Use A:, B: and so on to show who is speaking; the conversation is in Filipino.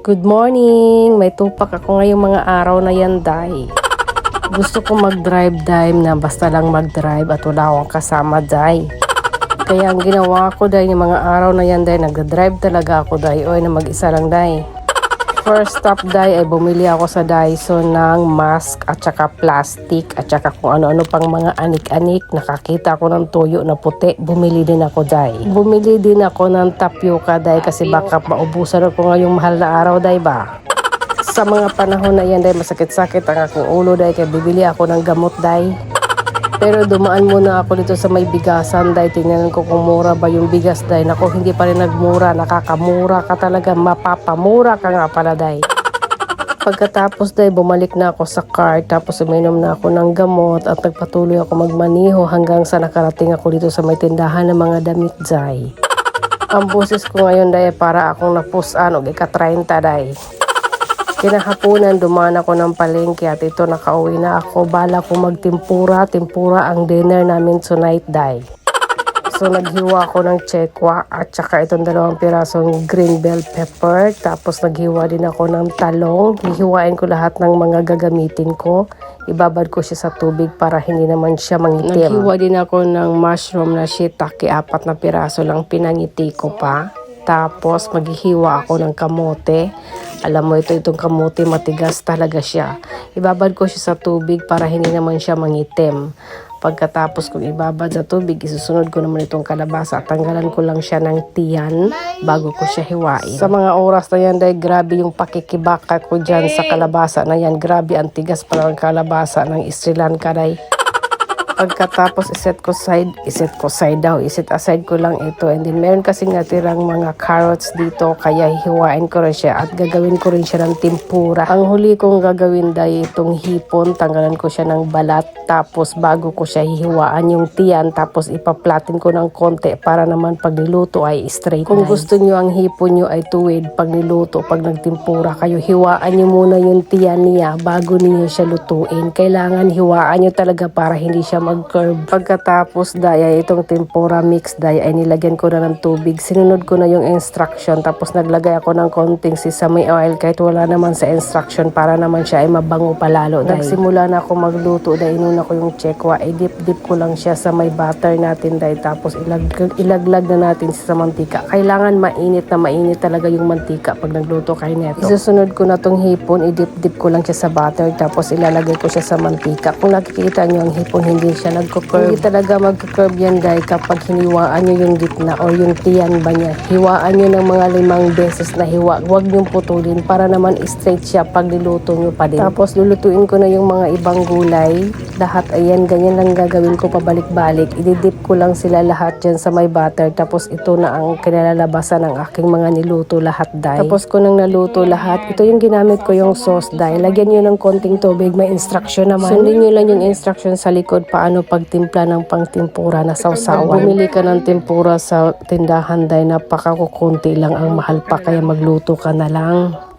A: Good morning! May tupak ako ngayong mga araw na yan, Day. Gusto ko mag-drive, Day, na basta lang mag-drive at wala akong kasama, Day. Kaya ang ginawa ko, Day, yung mga araw na yan, Day, nag-drive talaga ako, Day. Oy, na mag-isa lang, Day. First stop, Day, ay bumili ako sa Daiso ng mask at saka plastic at saka kung ano-ano pang mga anik-anik. Nakakita ko ng tuyo na puti. Bumili din ako, Day. Bumili din ako ng tapioca, Day, kasi baka maubusan ako ngayong mahal na araw, Day, ba? Sa mga panahon na yan, Day, masakit-sakit ang aking ulo, Day, kaya bibili ako ng gamot, Day. Pero dumaan muna ako dito sa may bigasan, Day. Tingnan ko kung mura ba yung bigas, Day. Nako, hindi pa rin nagmura. Nakakamura ka talaga. Mapapamura ka nga pala, Day. Pagkatapos, Day, bumalik na ako sa car. Tapos uminom na ako ng gamot at nagpatuloy ako magmaniho hanggang sa nakarating ako dito sa may tindahan ng mga damit, Day. Ang boses ko ngayon, Day, para akong napusan o ika-30, Day. Kinahaponan, dumaan ako ng palengke at ito nakauwi na ako. Bala ko magtimpura. Timpura ang dinner namin tonight, day. So naghiwa ako ng chekwa at saka itong dalawang pirasong green bell pepper. Tapos naghiwa din ako ng talong. Hihiwain ko lahat ng mga gagamitin ko. Ibabad ko siya sa tubig para hindi naman siya mangitim. Naghiwa din ako ng mushroom na shiitake. Apat na piraso lang pinangiti ko pa. Tapos maghihiwa ako ng kamote. Alam mo ito, itong kamote matigas talaga siya. Ibabad ko siya sa tubig para hindi naman siya mangitim. Pagkatapos kong ibabad sa tubig, isusunod ko naman itong kalabasa tanggalan ko lang siya ng tiyan bago ko siya hiwain. Sa mga oras na yan, dahil grabe yung pakikibaka ko dyan sa kalabasa na yan. Grabe, ang tigas pa ng kalabasa ng Sri Lanka, day. Pagkatapos iset ko side, iset ko side daw, iset aside ko lang ito. And then meron kasi natirang mga carrots dito, kaya hiwain ko rin siya at gagawin ko rin siya ng timpura. Ang huli kong gagawin dahil itong hipon, tanggalan ko siya ng balat. Tapos bago ko siya hihiwaan yung tiyan, tapos ipaplatin ko ng konti para naman pag niluto ay straight Kung gusto nyo ang hipon nyo ay tuwid, pag niluto, pag nagtimpura kayo, hiwaan nyo muna yung tiyan niya bago ninyo siya lutuin. Kailangan hiwaan nyo talaga para hindi siya mag-curve. Pagkatapos daya itong tempura mix daya ay nilagyan ko na ng tubig. Sinunod ko na yung instruction tapos naglagay ako ng konting sesame oil kahit wala naman sa instruction para naman siya ay mabango palalo. Nagsimula na ako magluto dahil inuna ko yung chekwa ay dip-dip ko lang siya sa may butter natin dahil tapos ilag ilaglag na natin sa mantika. Kailangan mainit na mainit talaga yung mantika pag nagluto kayo neto. Isusunod ko na tong hipon, idip-dip ko lang siya sa butter tapos ilalagay ko siya sa mantika. Kung nakikita nyo ang hipon hindi siya nagko-curve. Hindi talaga magko-curve yan dahil kapag hiniwaan nyo yung gitna o yung tiyan ba niya. Hiwaan nyo ng mga limang beses na hiwa. Huwag nyo putulin para naman straight siya pag niluto nyo pa din. Tapos lulutuin ko na yung mga ibang gulay. Lahat ayan, ganyan lang gagawin ko pabalik-balik. Ididip ko lang sila lahat dyan sa may butter. Tapos ito na ang kinalalabasan ng aking mga niluto lahat dahil. Tapos ko nang naluto lahat. Ito yung ginamit ko yung sauce dahil. Lagyan nyo ng konting tubig. May instruction naman. Sundin nyo lang yung instruction sa likod paano pagtimpla ng pangtimpura na sausawan. Bumili ka ng tempura sa tindahan dahil napakakukunti lang ang mahal pa kaya magluto ka na lang.